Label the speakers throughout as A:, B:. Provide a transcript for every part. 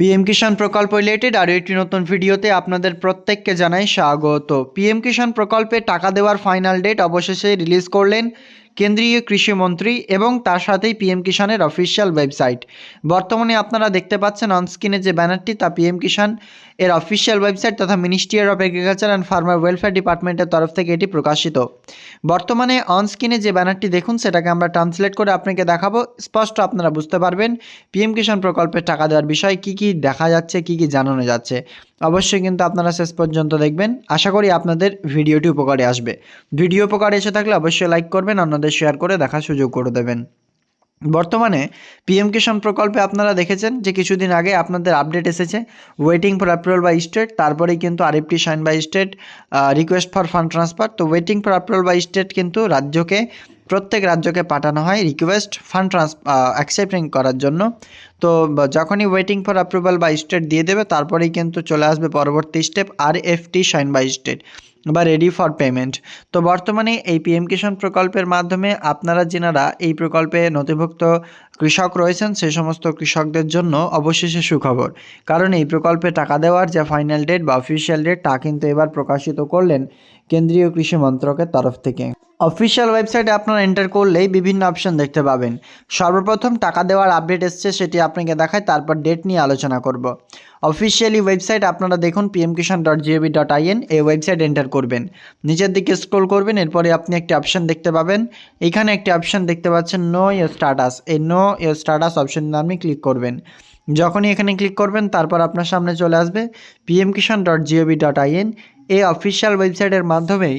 A: PM কিষাণ প্রকল্প related আরও একটি নতুন ভিডিওতে আপনাদের প্রত্যেককে জানাই স্বাগত। পিএম কিষাণ প্রকল্পে টাকা দেওয়ার ফাইনাল ডেট অবশেষে রিলিজ করলেন কেন্দ্রীয় কৃষিমন্ত্রী এবং তার সাথেই পিএম কিষাণের অফিসিয়াল ওয়েবসাইট বর্তমানে আপনারা দেখতে পাচ্ছেন অনস্ক্রিনে যে ব্যানারটি, তা পিএম কিষাণ এর অফিসিয়াল ওয়েবসাইট তথা ministry of agriculture and farmer welfare ডিপার্টমেন্টের তরফ থেকে এটি প্রকাশিত। বর্তমানে অনস্ক্রিনে যে ব্যানারটি দেখুন, সেটাকে আমরা ট্রান্সলেট করে আপনাকে দেখাবো। স্পষ্ট আপনারা বুঝতে পারবেন পিএম কিষাণ প্রকল্পের টাকা দেওয়ার বিষয়ে কী কী দেখা যাচ্ছে, কী কী জানানো যাচ্ছে। অবশ্যই কিন্তু আপনারা শেষ পর্যন্ত দেখবেন। আশা করি আপনাদের ভিডিওটি উপকারে আসবে। ভিডিও উপকারে এসে থাকলে অবশ্যই লাইক করবেন, অন্যদের শেয়ার করে দেখার সুযোগ করে দেবেন। বর্তমানে পিএম কিষাণ প্রকল্পে আপনারা দেখেছেন যে কিছুদিন আগে আপনাদের আপডেট এসেছে waiting for approval by state তারপরেই কিন্তু RFT sign by state request for fund transfer তো waiting for approval by state কিন্তু রাজ্যকে, প্রত্যেক রাজ্যকে পাঠানো হয় রিকোয়েস্ট ফান্ড ট্রান্স অ্যাকসেপ্টিং করার জন্য। তো যখনই waiting for approval by state দিয়ে দেবে, তারপরেই কিন্তু চলে আসবে পরবর্তী step R FT sign by state বা রেডি ফর পেমেন্ট তো বর্তমানে এই পিএম কিষাণ প্রকল্পের মাধ্যমে আপনারা যেনারা এই প্রকল্পে নথিভুক্ত কৃষক রয়েছেন সেই সমস্ত কৃষকদের জন্য অবশেষে সুখবর। কারণ এই প্রকল্পে টাকা দেওয়ার যে ফাইনাল ডেট বা অফিসিয়াল ডেট তা কিন্তু এবার প্রকাশিত করলেন কেন্দ্রীয় কৃষি মন্ত্রকের তরফ থেকে। অফিসিয়াল ওয়েবসাইটে আপনারা এন্টার করলেই বিভিন্ন অপশন দেখতে পাবেন। সর্বপ্রথম টাকা দেওয়ার আপডেট এসছে, সেটি আপনাকে দেখায়, তারপর ডেট নিয়ে আলোচনা করব। অফিসিয়ালি ওয়েবসাইট আপনারা দেখুন PM Kisan dot GOV dot IN এই ওয়েবসাইট এন্টার করবেন। নিচের দিকে স্ক্রোল করবেন, এরপরে আপনি একটি অপশন দেখতে পাবেন। এখানে একটি অপশন দেখতে পাচ্ছেন নো ইয়োর স্টাটাস এই নো ইয়োর স্টাটাস অপশন আপনি ক্লিক করবেন। যখনই এখানে ক্লিক করবেন, তারপর আপনার সামনে চলে আসবে PM Kisan dot GOV dot IN এই অফিসিয়াল ওয়েবসাইটের মাধ্যমেই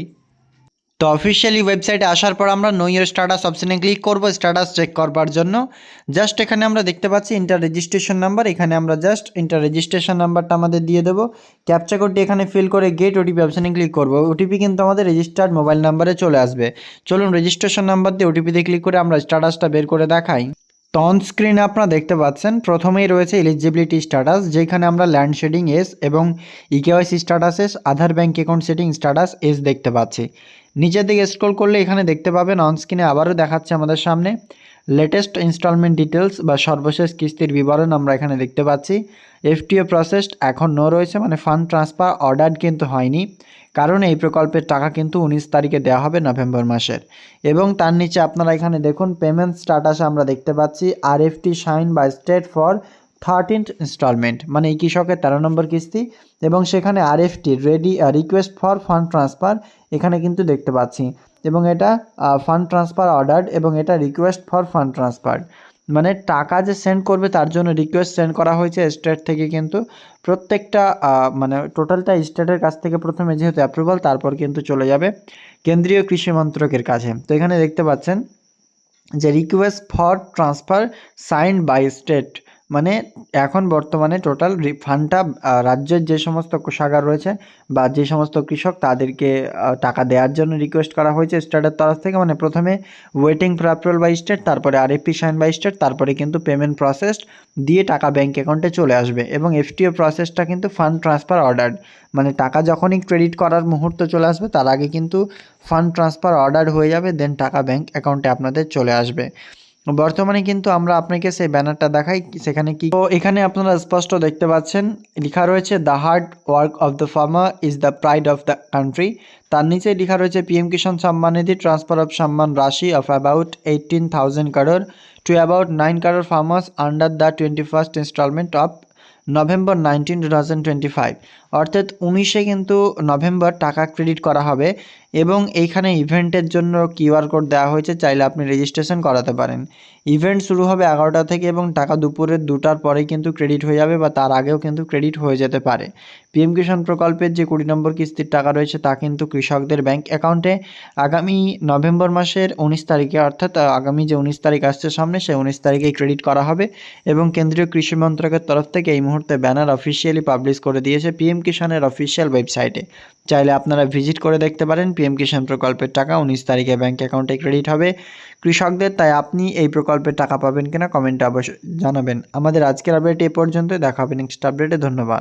A: তো অফিসিয়ালি ওয়েবসাইটে আসার পর আমরা নো ইয়ার স্ট্যাটাস অপশানে ক্লিক করব স্ট্যাটাস চেক করবার জন্য। জাস্ট এখানে আমরা দেখতে পাচ্ছি ইন্টার রেজিস্ট্রেশন নাম্বার এখানে আমরা জাস্ট ইন্টার রেজিস্ট্রেশন নাম্বারটা আমাদের দিয়ে দেবো। ক্যাপচা কোডটি এখানে ফিল করে গেট ওটিপি অপশানে ক্লিক করব। ওটিপি কিন্তু আমাদের রেজিস্টার্ড মোবাইল নাম্বারে চলে আসবে। চলুন রেজিস্ট্রেশন নাম্বার দিয়ে ওটিপিতে ক্লিক করে আমরা স্ট্যাটাসটা বের করে দেখাই। অন স্ক্রিনে আপনারা দেখতে পাচ্ছেন, প্রথমেই রয়েছে এলিজিবিলিটি স্ট্যাটাস যেখানে আমরা ল্যান্ড শেডিং এস এবং eKYC status yes Aadhaar bank account seeding status yes দেখতে পাচ্ছি। নিচের দিকে স্ক্রল করলে এখানে দেখতে পাবেন অন স্ক্রিনে আবারও দেখাচ্ছে আমাদের সামনে। লেটেস্ট ইনস্টলমেন্ট ডিটেলস বা সর্বশেষ কিস্তির বিবরণ আমরা এখানে দেখতে পাচ্ছি। এফটিও প্রসেসড এখন নো রয়েছে মানে ফান্ড ট্রান্সফার অর্ডার কিন্তু হয়নি। কারণ এই প্রকল্পের টাকা কিন্তু উনিশ তারিখে দেওয়া হবে নভেম্বর মাসের। এবং তার নিচে আপনারা এখানে দেখুন পেমেন্ট স্ট্যাটাস আমরা দেখতে পাচ্ছি RFT sign by state for thirteenth installment মানে এই কৃষকের তেরো নম্বর কিস্তি, এবং সেখানে RFT ready request for fund transfer এখানে কিন্তু দেখতে পাচ্ছি। এবং এটা ফান্ড ট্রান্সফার অর্ডার এবং এটা রিকোয়েস্ট ফর ফান্ড ট্রান্সফার মানে টাকা যে সেন্ড করবে, তার জন্য রিকোয়েস্ট সেন্ড করা হয়েছে স্টেট থেকে কিন্তু। প্রত্যেকটা মানে টোটালটা স্টেটের কাছ থেকে প্রথমে যেহেতু অ্যাপ্রুভাল তারপর কিন্তু চলে যাবে কেন্দ্রীয় কৃষি মন্ত্রকের কাছে। তো এখানে দেখতে পাচ্ছেন যে request for transfer signed by state মানে এখন বর্তমানে টোটাল ফান্ডটা রাজ্যের যে সমস্ত কোষাগার রয়েছে বা যে সমস্ত কৃষক তাদেরকে টাকা দেওয়ার জন্য রিকোয়েস্ট করা হয়েছে স্টেটের তরফ থেকে মানে প্রথমে ওয়েটিং ফর বাই স্টেট তারপরে আরএফপি সাইন বাই স্টেট তারপরে কিন্তু পেমেন্ট প্রসেস দিয়ে টাকা ব্যাঙ্ক অ্যাকাউন্টে চলে আসবে এবং এফটিও প্রসেসটা কিন্তু ফান্ড ট্রান্সফার অর্ডার মানে টাকা যখনই ক্রেডিট করার মুহূর্ত চলে আসবে, তার আগে কিন্তু ফান্ড ট্রান্সফার অর্ডার হয়ে যাবে দেন টাকা ব্যাঙ্ক অ্যাকাউন্টে আপনাদের চলে আসবে। বর্তমানে কিন্তু আমরা আপনাকে সেই ব্যানারটা দেখাই সেখানে কি তো এখানে আপনারা স্পষ্ট দেখতে পাচ্ছেন, লেখা রয়েছে the hard work of the farmer is the pride of the country তার নিচে লেখা রয়েছে PM Kisan Samman Nidhi transfer of সম্মান রাশি of about eighteen thousand crore to about nine crore farmers under the twenty first installment of November nineteen two thousand twenty five অর্থাৎ উনিশে কিন্তু November টাকা ক্রেডিট করা হবে। এবং এইখানে ইভেন্টের জন্য কিউআর কোড দেওয়া হয়েছে, চাইলে আপনি রেজিস্ট্রেশন করাতে পারেন। ইভেন্ট শুরু হবে এগারোটা থেকে এবং টাকা দুপুরের দুটার পরেই কিন্তু ক্রেডিট হয়ে যাবে বা তার আগেও কিন্তু ক্রেডিট হয়ে যেতে পারে। পিএম কিষাণ প্রকল্পের যে কুড়ি নম্বর কিস্তির টাকা রয়েছে তা কিন্তু কৃষকদের ব্যাংক অ্যাকাউন্টে আগামী নভেম্বর মাসের উনিশ তারিখে, অর্থাৎ আগামী যে উনিশ তারিখ আসছে সামনে, সেই উনিশ তারিখেই ক্রেডিট করা হবে এবং কেন্দ্রীয় কৃষি মন্ত্রকের তরফ থেকে এই মুহূর্তে ব্যানার অফিসিয়ালি পাবলিশ করে দিয়েছে পিএম কিষাণের অফিসিয়াল ওয়েবসাইটে চাইলে আপনারা ভিজিট করে দেখতে পারেন পিএম কিষাণ প্রকল্পের টাকা। উনিশ তারিখে ব্যাঙ্ক অ্যাকাউন্টে ক্রেডিট হবে। কৃষকদের, তাই আপনি এই প্রকল্পের টাকা পাবেন কিনা কমেন্টে অবশ্যই জানাবেন। আমাদের আজকের আপডেট এ পর্যন্ত দেখা হবে নেক্সট আপডেটে ধন্যবাদ।